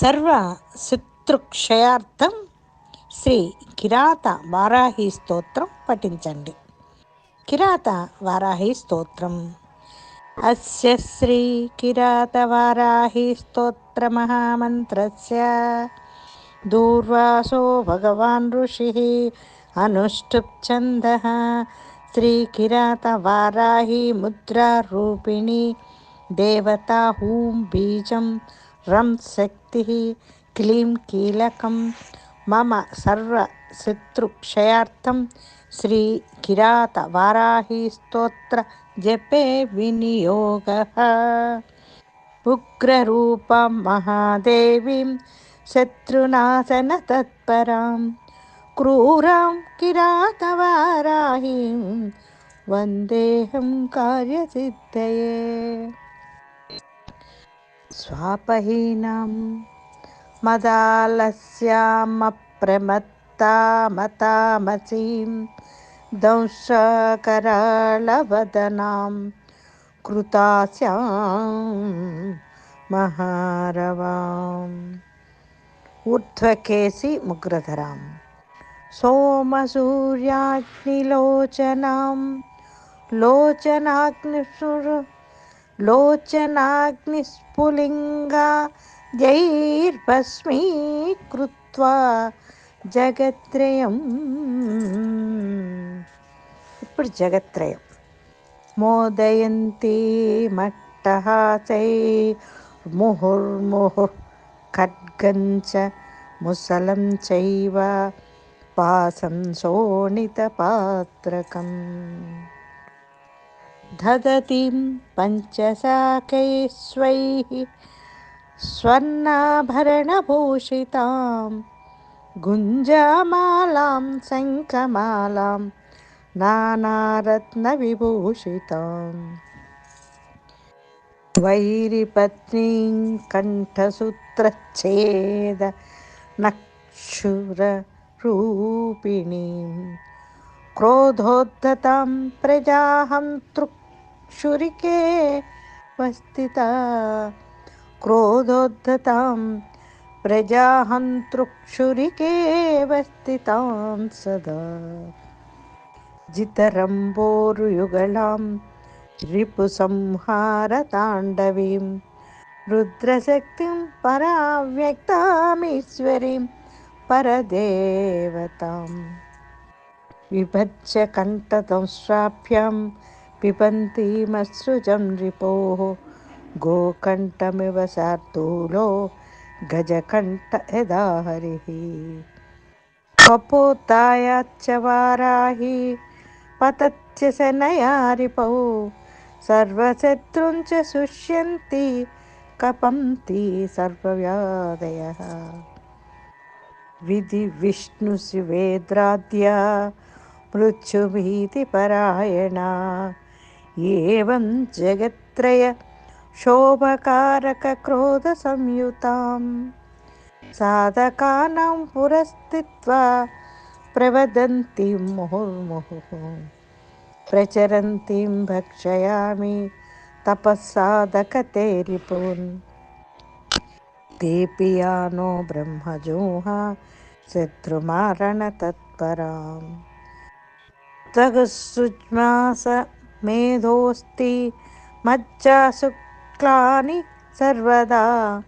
సర్వ శత్రుక్షయార్థం శ్రీ కిరాత వారాహి స్తోత్రం పఠించండి. కిరాత వారాహి స్తోత్రం. అస్య శ్రీ కిరాత వారాహి స్తోత్ర మహామంత్రస్య. దూర్వాసో భగవాన్ ఋషి అనుష్ఠుప్ ఛందః. శ్రీ కిరాత వారాహి ముద్రారూపిణి దేవతా హూం బీజం రం శక్తి క్లీం కీలకం మమ సర్వ శత్రుక్షయార్థం శ్రీ కిరాత వారాహి స్తోత్ర జపే వినియోగ. ఉగ్రరూపం మహాదేవీం स्वापहीनां मदालस्यामप्रमत्तामतामसीं दंशकरलवदनां कृतास्यां महारवाम्। ऊर्ध्वकेसि मुग्रधरां सोमसूर्याग्निलोचनां लोचनाग्निसुर लोचनाग्निस्फुलिङ्गा మహారవాం లోచనాగ్నిస్ఫులింగా జైర్భస్మీకృత్వా జగత్రయం ఇప్పుడు జగత్రయం మోదయంతి మట్టహాసై ముహుర్ముహు ఖడ్గంచ ముసలం చైవ పాసం धदतीं पञ्चशाकैस्वैः स्वर्णाभरणभूषितां गुञ्जामालां शङ्खमालां नानारत्नविभूषितां त्वैरिपत्नीं कण्ठसूत्रच्छेद नक्षुररूपिणीं क्रोधोद्धतां प्रजाहं तृक् क्षुरिके वस्थिता क्रोधोद्धतां प्रजाहन्तृक्षुरिकेवस्थितां सदा। जितरम्बोरुयुगलां रिपुसंहारताण्डवीं रुद्रशक्तिं पराव्यक्तामीश्वरीं परदेवताम् विभज्य कण्टतं కంఠతంశ్రాభ్యాం పిబంతీమసృజం రిపోः గోకంఠమివ శార్దూలో గజకంఠ యదా హరిः. కపోతాయాచ్చ వారాహి పతత్య శనయా రిపౌ సర్వశత్రుంచ శుష్యంతి కపంతి సర్వవ్యాధయ. విధి విష్ణు శివేద్రాద్య మృత్యుభీతి పరాయణ. एवं जगत्त्रयशोभकारक्रोधसंयुतां साधकानां पुरस्थित्वा प्रवदन्तीं मुहुर्मुहुः। प्रचरन्तीं भक्षयामि तपःसाधकते रिपून् तेऽपि यानो ब्रह्मजोहा शत्रुमारणतत्परां त्वघुसुज्मास मेधोऽस्ति मज्जा शुक्लानि सर्वदा।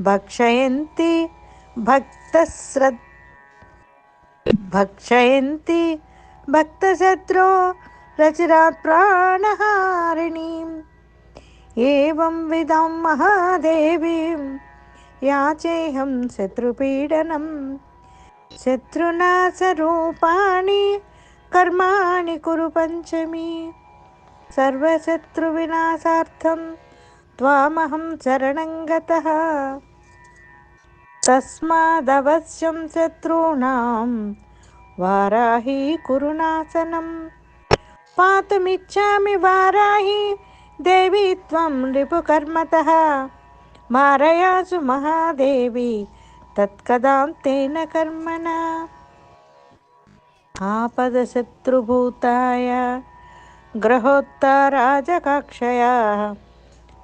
भक्षयन्ति भक्तश्रद् भक्षयन्ति भक्तशत्रो रचरात् रचनात्प्राणहारिणीम् एवंविधं महादेवीं याचेहं शत्रुपीडनं। शत्रुनाशरूपाणि कर्माणि कुरु पञ्चमी। సర్వశత్రువినాశార్థం త్వామహం శరణం గత తస్మాదవశ్యం శత్రూణాం వారాహి కురునాశనం పాతుమిచ్చామి వారాహి దేవి త్వం రిపుకర్మతः మారయాసు మహాదేవి తత్కదాం తేన కర్మణ ఆపదశత్రుభూతాయ ग्रहोत्तराजकक्षया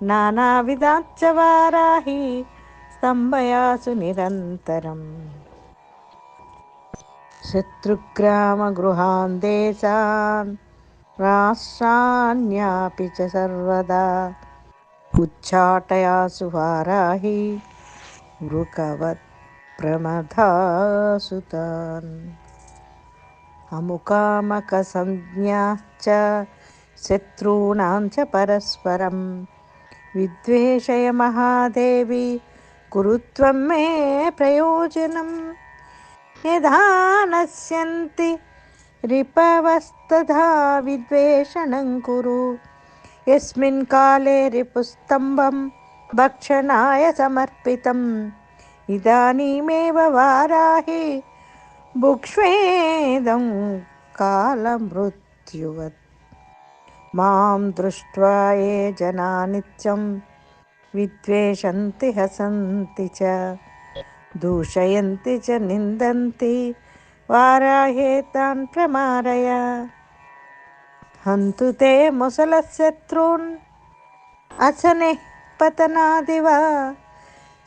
नानाविधाच्च वाराहि स्तम्भयासु निरन्तरम्। शत्रुग्रामगृहान् देशान् राष्ट्रान्यापि च सर्वदा उच्चाटयासु वाराहि मृकवत् प्रमथासुतान् अमुकामकसंज्ञाश्च शत्रूणां च परस्परं। विद्वेषय महादेवी कुरुत्वं मे प्रयोजनं यथा नश्यन्ति रिपवस्तधा विद्वेषणं कुरु। यस्मिन् काले रिपुस्तम्भं भक्षणाय समर्पितम्। इदानीमेव वाराहि भुक्ष्वेदं कालमृत्युवत्। మాం దృష్ట్వా ఏ జనా నిత్యం? విద్వేషంతి హసంతి చ దూషయంతి చ నిందంతి వారాహేతాన్ ప్రమారయ. హంతు తే ముసలశత్రూన్ అసనే పతనాదివ.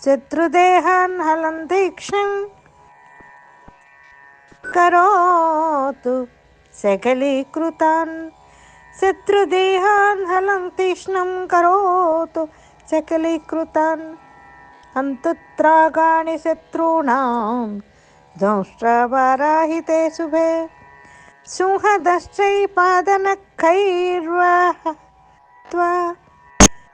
శత్రుదేహాన్ హలం దీక్షం కరోతు సకలీకృతాన్. शत्रुदेहान् हलं तीक्ष्णं करोतु सकलीकृतान्। हन्तुत्रागाणि शत्रूणां ध्वंष्ट्रवराहिते शुभे। सिंहदश्चैपादनखैर्वः त्वा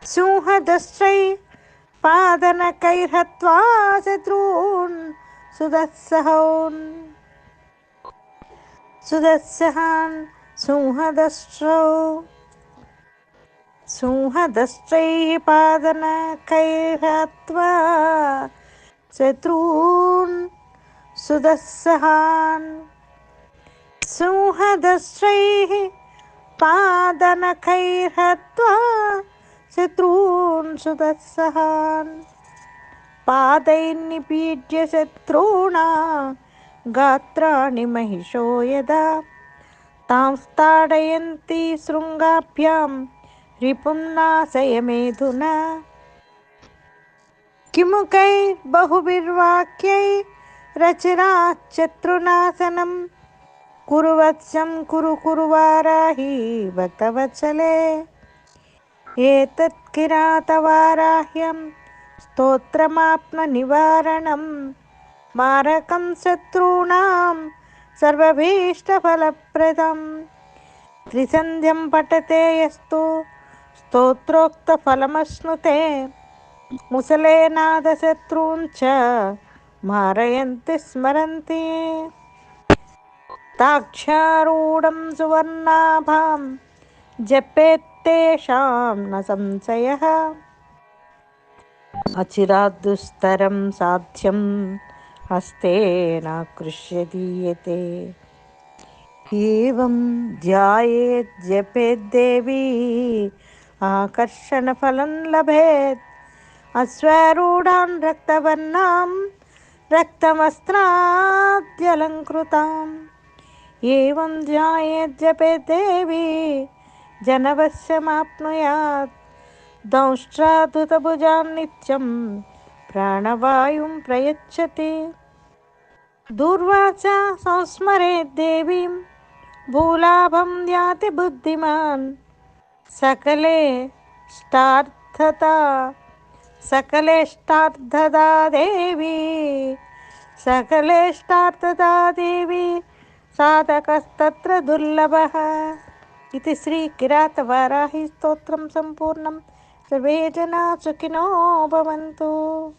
सिंहदश्चैपादनकैर्हत्वा शत्रून् सुदत्सहोन्। सुदत्सहान् सिंहदश्रौ सिंहदश्चैः पादनकैर्हत्वा। शत्रून् सुदस्सहान् सिंहदश्चैः पादनकैर्हत्वा। शत्रून् सुदस्सहान्। पादैर्निपीड्य शत्रूणा। गात्राणि महिषो यदा। యదా తాం స్తాడయంతి శృంగాభ్యాం రిపుం నాశయమేధునా. కిముకై బహుభిర్వాక్యై రచనాశత్రునాశనం కురువత్సం కురు కురువారాహి భక్తవత్సలే. ఏతత్ కిరాతవారాహ్యం స్తోత్రమాప్న నివారణం మారకం శత్రూణాం సర్వభీష్టఫలప్రదం. త్రిసంధ్యం పఠతే యస్తు స్తోత్రోక్తఫలమశ్నుతే. ముసలేనాదశత్రూన్ చ మారయంతి స్మరంతి. తాక్షారూఢం సువర్ణాభాం జపేత్తేషాం న సంశయः. हस्तेनाकृष्य दीयते एवं ध्यायेत् जपेद्देवी आकर्षणफलं लभेत्। अश्वरूढान् रक्तवर्णां रक्तमस्त्राद्यलङ्कृताम् एवं ध्यायेत् जपेद्देवी जनवश्यमाप्नुयात् दंष्ट्राधुतभुजान् नित्यं प्राणवायुं प्रयच्छति। दुर्वाचा संस्मरे देवी भूलाभम ध्याति बुद्धिमान। सकले स्टार्थता सकले स्टार्थता देवी, सकले स्टार्थता देवी, साधकस्तत्र दुर्लभः। इति श्री किरात श्रीकिरातवाराहि स्तोत्रं सम्पूर्णं। सर्वे जना सुखिनो भवन्तु।